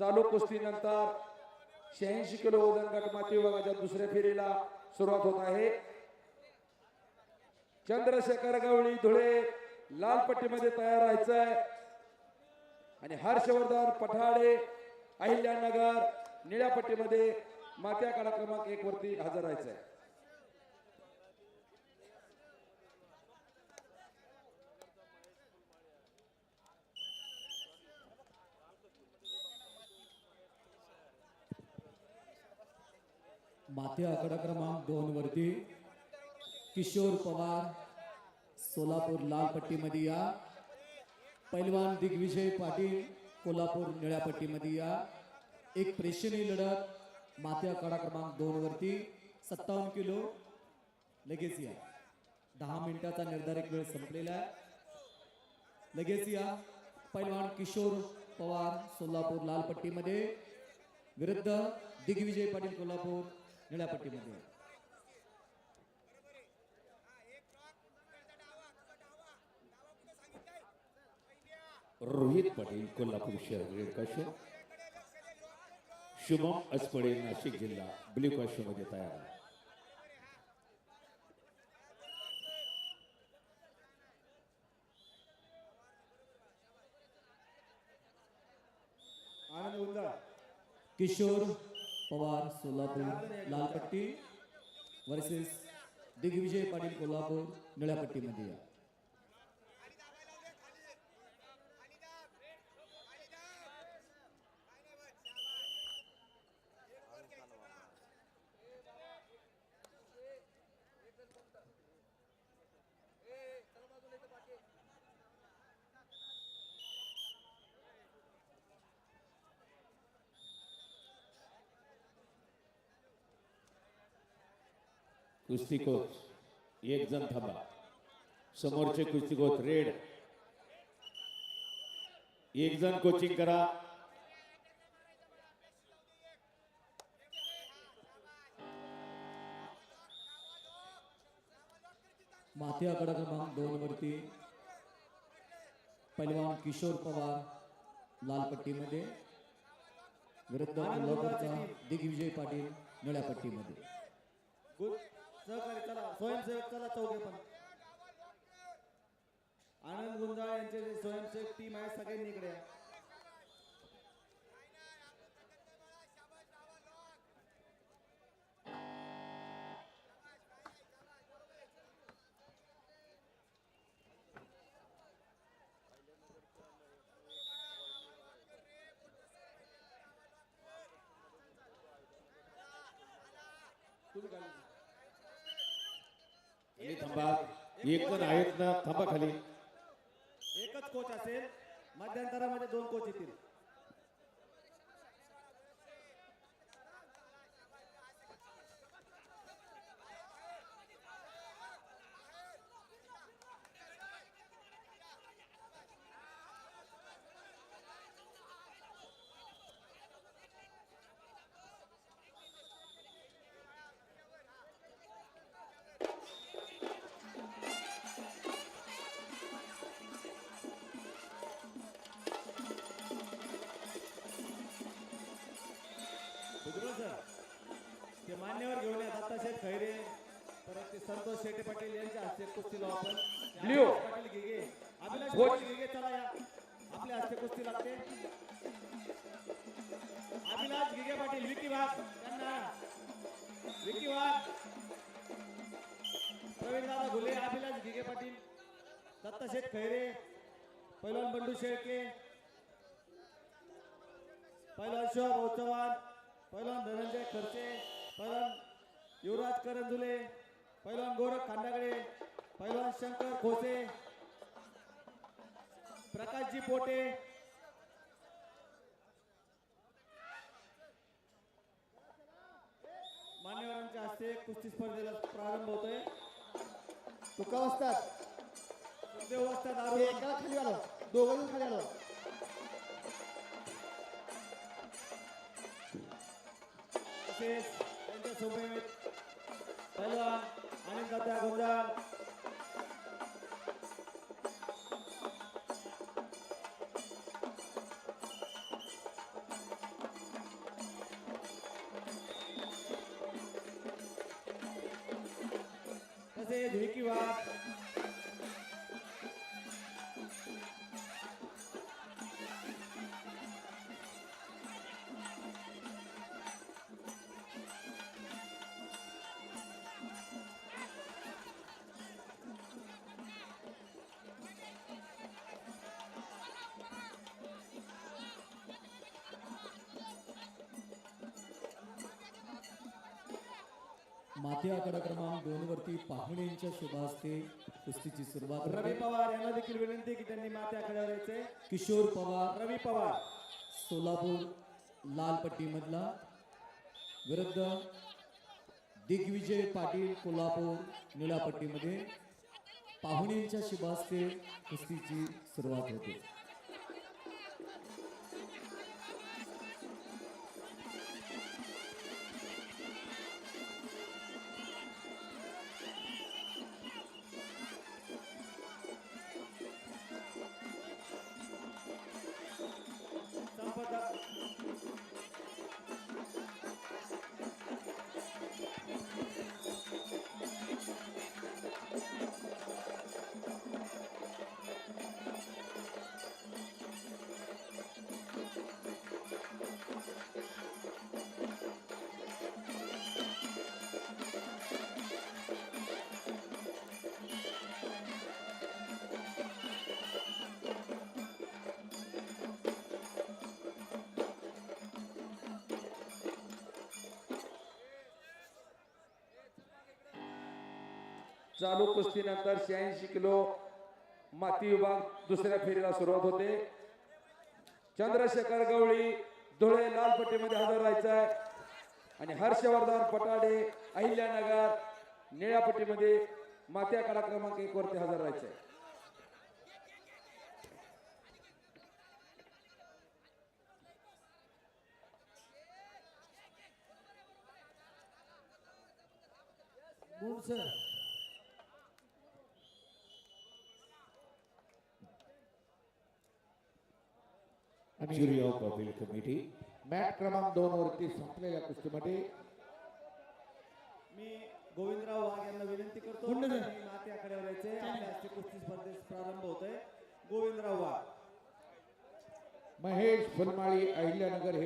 चालू कुस्तीनंतर शहाऐंशी किलो वजन गट माती विभागाच्या दुसऱ्या फेरीला सुरुवात होत आहे. चंद्रशेखर गवळी धुळे लाल पट्टीमध्ये तयार राहायचंय. आणि हर्षवर्धन पठाडे अहिल्यानगर निळ्या पट्टीमध्ये मात्या काळा क्रमांक एक वरती हजर राहायचंय. माथे आकडा क्रमांक दोन वरती किशोर पवार सोलापूर लाल पट्टीमध्ये या. पैलवान दिग्विजय पाटील कोल्हापूर निळ्या पट्टीमध्ये या. एक प्रेक्षणीय लढत माथे आकडा क्रमांक दोन वरती सत्तावन्न किलो. लगेच या. दहा मिनिटाचा निर्धारित वेळ संपलेला आहे. लगेच या. पैलवान किशोर पवार सोलापूर लाल पट्टीमध्ये विरुद्ध दिग्विजय पाटील कोल्हापूर निळ्या पट्टीमध्ये रोहित पाटील कोल्हापूर शहर रेड काश्य शुभम असपडे नाशिक जिल्हा ब्ल्यू काश्यमध्ये तयार आनंद किशोर पवार सोलापूर लालपट्टी वर्सेस दिग्विजय पाटील कोल्हापूर निळ्यापट्टीमध्ये या. कुस्ती कोच एक जण थांबा. समोरचे कुस्ती कोच रेड. एक जण कोचिंग करा. माथी आकडा क्रमांक दोन वरती पैलवान किशोर पवार लाल पट्टीमध्ये. विरुद्ध दिग्विजय पाटील निळ्या पट्टीमध्ये. सहकारी चला स्वयंसेवक चला चौघे पण. आनंद गुंजाळ यांचे जे स्वयंसेवक टीम आहे सगळ्यांनी इकडे तुम्ही काय थांबा. एक जण आहेत ना थांबा खाली. एकच कोच असेल मध्यंतरामध्ये दोन कोच येतील. मान्यवर घेऊन या दत्ताशेठ खैरे परत ते संतोष शेटे पाटील यांच्या हस्ते कुस्ती लावू आपण लिओ. पाटील घिगे. अभिलाष कोच. पाटील चला या. आपल्या हस्ते कुस्ती लागते. अभिलाष घिगे पाटील विकी वाघ त्यांना. विकी वाघ प्रवीण दादा घुले अभिलाष घिगे पाटील. दत्ताशेठ खैरे. पैलवान बंडू शेळके. पैलवान शिवभाऊ चव्हाण. पैलवान धनंजय खर्चे पैलवान युवराज करंजुले पैलवान गोरख खांडागडे पैलवान शंकर खोसे प्रकाशजी पोटे मान्यवरांच्या हस्ते कुस्ती स्पर्धेला प्रारंभ होतोय. तुका वाजतात. सुखदेव वस्ताद ते आरोप एकाला खाली आलो दोघं खाली आलो तसेच त्यांच्यासोबत पहलवान आनंद दादा गोंदाल तसेच विकी वाघ माथी आकडा क्रमांक दोन वरती पाहुण्यांच्या शुभास्ते कुस्तीची सुरुवात रवी. पवार यांना देखील विनंती की त्यांनी माते आखाड्यावर यायचे. किशोर पवार रवी पवार. सोलापूर लाल पट्टीमधला विरुद्ध दिग्विजय पाटील कोल्हापूर निळ्या पट्टीमध्ये पाहुण्यांच्या शुभास्ते कुस्तीची सुरुवात होते. चालू कुस्तीनंतर शहाऐंशी किलो माती विभाग दुसऱ्या फेरीला सुरुवात होते. चंद्रशेखर गवळी धुळे लालपट्टीमध्ये हजर राहायचं आहे आणि हर्षवर्धन पटाडे अहिल्यानगर निळ्या पट्टीमध्ये मात्या कडा क्रमांक एक वरती हजर राहायचं आहे jury of appeal committee mat क्रमांक दोन वरती संपलेल्या कुस्तीमध्ये. मी गोविंदराव वाघ यांना विनंती करतो. माते यायचे. आपल्या हस्ते कुस्ती स्पर्धेस प्रारंभ होतोय. गोविंदराव वाघ. महेश फुलमाळी अहिल्यानगर हे